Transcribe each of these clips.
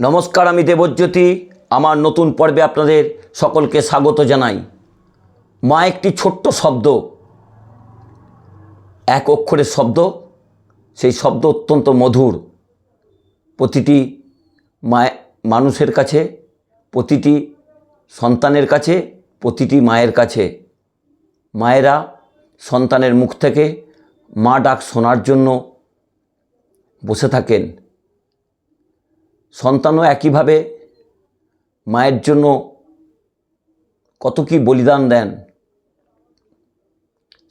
নমস্কার, আমি দেবজ্যোতি। আমার নতুন পর্বে আপনাদের সকলকে স্বাগত জানাই। মা, একটি ছোট্ট শব্দ, এক অক্ষরের শব্দ, সেই শব্দ অত্যন্ত মধুর। প্রতিটি মায় মানুষের কাছে, প্রতিটি সন্তানের কাছে, প্রতিটি মায়ের কাছে। মায়েরা সন্তানের মুখ থেকে মা ডাক শোনার জন্য বসে থাকেন। সন্তানও একইভাবে মায়ের জন্য কত কি বলিদান দেন।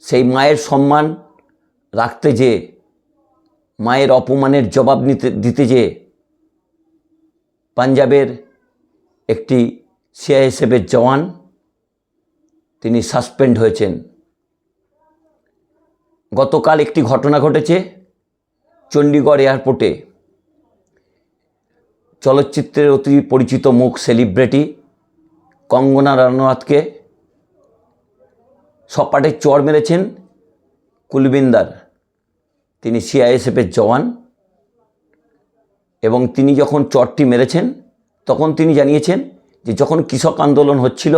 সেই মায়ের সম্মান রাখতে যে, মায়ের অপমানের জবাব নিতে, দিতে যে পাঞ্জাবের একটি সিআইএসএফের জওয়ান, তিনি সাসপেন্ড হয়েছেন। গতকাল একটি ঘটনা ঘটেছে চণ্ডীগড় এয়ারপোর্টে। চলচ্চিত্রের অতি পরিচিত মুখ সেলিব্রিটি কঙ্গনা রানাওয়াতকে সপাটে চর মেরেছেন কুলবিন্দার। তিনি সিআইএসএফের জওয়ান এবং তিনি যখন চরটি মেরেছেন, তখন তিনি জানিয়েছেন যে যখন কৃষক আন্দোলন হচ্ছিল,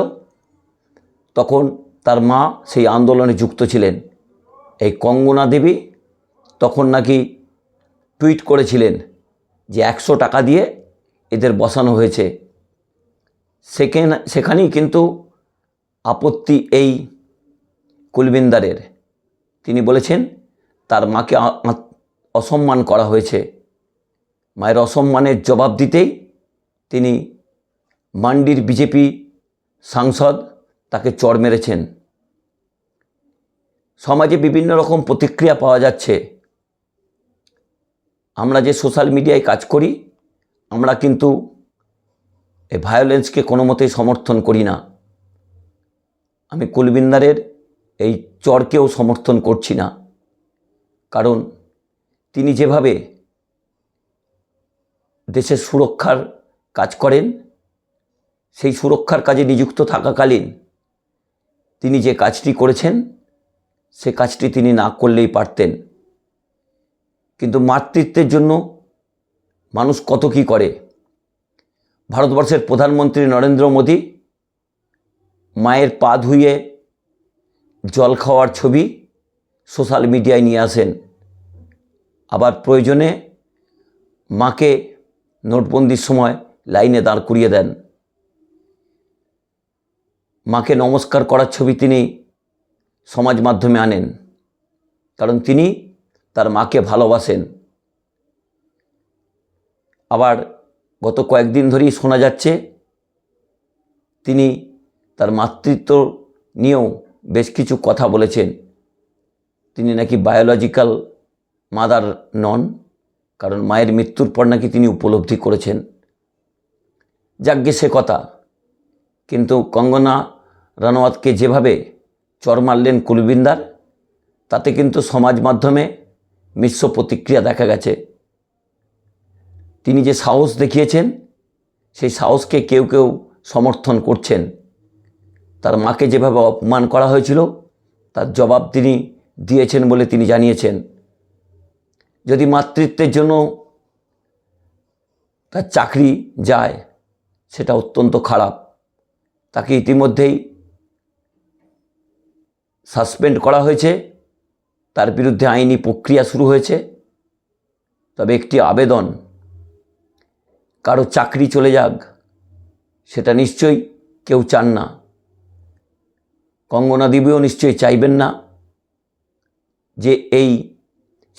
তখন তার মা সেই আন্দোলনে যুক্ত ছিলেন। এই কঙ্গনা দেবী তখন নাকি টুইট করেছিলেন যে একশো টাকা দিয়ে এদের বসানো হয়েছে। সেখানে সেখানেই কিন্তু আপত্তি এই কুলবিন্দারের। তিনি বলেছেন, তার মাকে অসম্মান করা হয়েছে। মায়ের অসম্মানের জবাব দিতেই তিনি মান্ডির বিজেপি সাংসদ তাকে চড় মেরেছেন। সমাজে বিভিন্ন রকম প্রতিক্রিয়া পাওয়া যাচ্ছে। আমরা যে সোশ্যাল মিডিয়ায় কাজ করি আমরা কিন্তু এই ভায়োলেন্সকে কোনো মতেই সমর্থন করি না। আমি কুলবিন্দারের এই চরকেও সমর্থন করছি না। কারণ তিনি যেভাবে দেশের সুরক্ষার কাজ করেন, সেই সুরক্ষার কাজে নিযুক্ত থাকাকালীন তিনি যে কাজটি করেছেন, সে কাজটি তিনি না করলেই পারতেন। কিন্তু মাতৃত্বের জন্য মানুষ কত কী করে? ভারতবর্ষের প্রধানমন্ত্রী নরেন্দ্র মোদী মায়ের পা ধুয়ে জল খাওয়ার ছবি সোশ্যাল মিডিয়ায় নিয়ে আসেন। আবার প্রয়োজনে মাকে নোটবন্দির সময় লাইনে দাঁড় করিয়ে দেন। মাকে নমস্কার করার ছবি তিনি সমাজ মাধ্যমে আনেন। কারণ তিনি তার মাকে ভালোবাসেন। আবার গত কয়েকদিন ধরেই শোনা যাচ্ছে, তিনি তার মাতৃত্ব নিয়েও বেশ কিছু কথা বলেছেন। তিনি নাকি বায়োলজিক্যাল মাদার নন, কারণ মায়ের মৃত্যুর পর নাকি তিনি উপলব্ধি করেছেন। যাজ্ঞে সে কথা, কিন্তু কঙ্গনা রানাওয়াতকে যেভাবে চর মারলেন কুলবিন্দার, তাতে কিন্তু সমাজ মাধ্যমে মিশ্র প্রতিক্রিয়া দেখা গেছে। তিনি যে সাহস দেখিয়েছেন, সেই সাহসকে কেউ কেউ সমর্থন করছেন। তার মাকে যেভাবে অপমান করা হয়েছিল, তার জবাব তিনি দিয়েছেন বলে তিনি জানিয়েছেন। যদি মাতৃত্বের জন্য তার চাকরি যায়, সেটা অত্যন্ত খারাপ। তাকে ইতিমধ্যেই সাসপেন্ড করা হয়েছে। তার বিরুদ্ধে আইনি প্রক্রিয়া শুরু হয়েছে। তবে একটি আবেদন কারও চাকরি চলে যাক, সেটা নিশ্চয়ই কেউ চান না। কঙ্গনা দেবীও নিশ্চয়ই চাইবেন না যে এই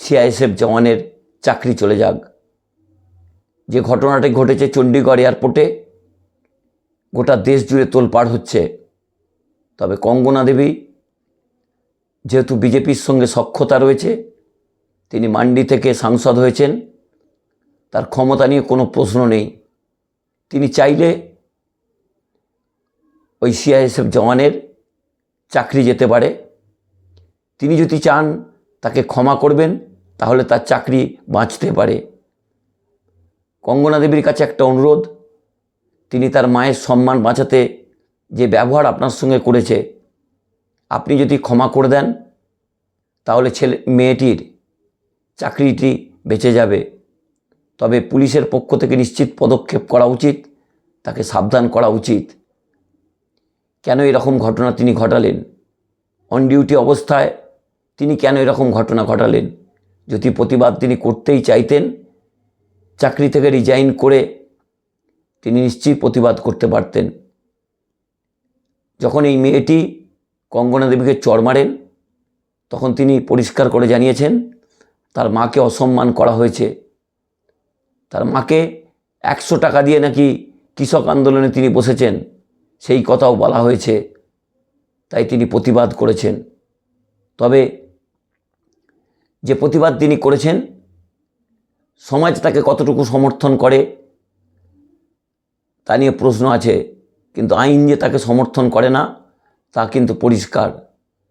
সিআইএসএফ জওয়ানের চাকরি চলে যাক। যে ঘটনাটি ঘটেছে চণ্ডীগড় এয়ারপোর্টে, গোটা দেশ জুড়ে তোলপাড় হচ্ছে। তবে কঙ্গনা দেবী যেহেতু বিজেপির সঙ্গে সক্ষতা রয়েছে, তিনি মান্ডি থেকে সাংসদ হয়েছেন তার ক্ষমতা নিয়ে কোনো প্রশ্ন নেই। তিনি চাইলে ওই সিআইএসএফ জওয়ানের চাকরি যেতে পারে। তিনি যদি চান তাকে ক্ষমা করবেন, তাহলে তার চাকরি বাঁচতে পারে। কঙ্গনা দেবীর কাছে একটা অনুরোধ, তিনি তার মায়ের সম্মান বাঁচাতে যে ব্যবহার আপনার সঙ্গে করেছে, আপনি যদি ক্ষমা করে দেন, তাহলে ছেলে, মেয়েটির চাকরিটি বেঁচে যাবে। তবে পুলিশের পক্ষ থেকে নিশ্চিত পদক্ষেপ করা উচিত, তাকে সাবধান করা উচিত। কেন এরকম ঘটনা তিনি ঘটালেন? অন ডিউটি অবস্থায় তিনি কেন এরকম ঘটনা ঘটালেন? যদি প্রতিবাদ তিনি করতেই চাইতেন, চাকরি থেকে রিজাইন করে তিনি নিশ্চয়ই প্রতিবাদ করতে পারতেন। যখন এই মেয়েটি কঙ্গনা দেবীকে চড় মারেন, তখন তিনি পরিষ্কার করে জানিয়েছেন, তার মাকে অসম্মান করা হয়েছে। তার মাকে একশো টাকা দিয়ে নাকি কৃষক আন্দোলনে তিনি বসেছেন, সেই কথাও বলা হয়েছে, তাই তিনি প্রতিবাদ করেছেন। তবে যে প্রতিবাদ তিনি করেছেন, সমাজ তাকে কতটুকু সমর্থন করে, তা নিয়ে প্রশ্ন আছে, কিন্তু আইন যে তাকে সমর্থন করে না, তা কিন্তু পরিষ্কার।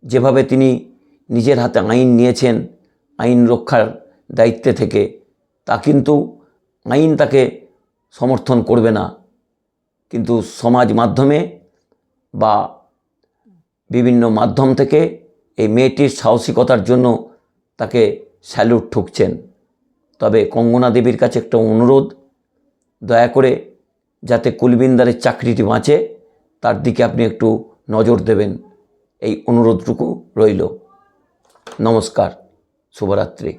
যেভাবে তিনি নিজের হাতে আইন নিয়েছেন, আইন রক্ষার দায়িত্বে থেকে, তা কিন্তু আইন তাকে সমর্থন করবে না। কিন্তু সমাজ মাধ্যমে বা বিভিন্ন মাধ্যম থেকে এই মেয়েটির সাহসিকতার জন্য তাকে স্যালুট ঠুকছেন। তবে কঙ্গনা দেবীর কাছে একটা অনুরোধ, দয়া করে যাতে কুলবিন্দারের চাকরিটি বাঁচে, তার দিকে আপনি একটু নজর দেবেন। এই অনুরোধটুকু রইল। নমস্কার, শুভরাত্রি।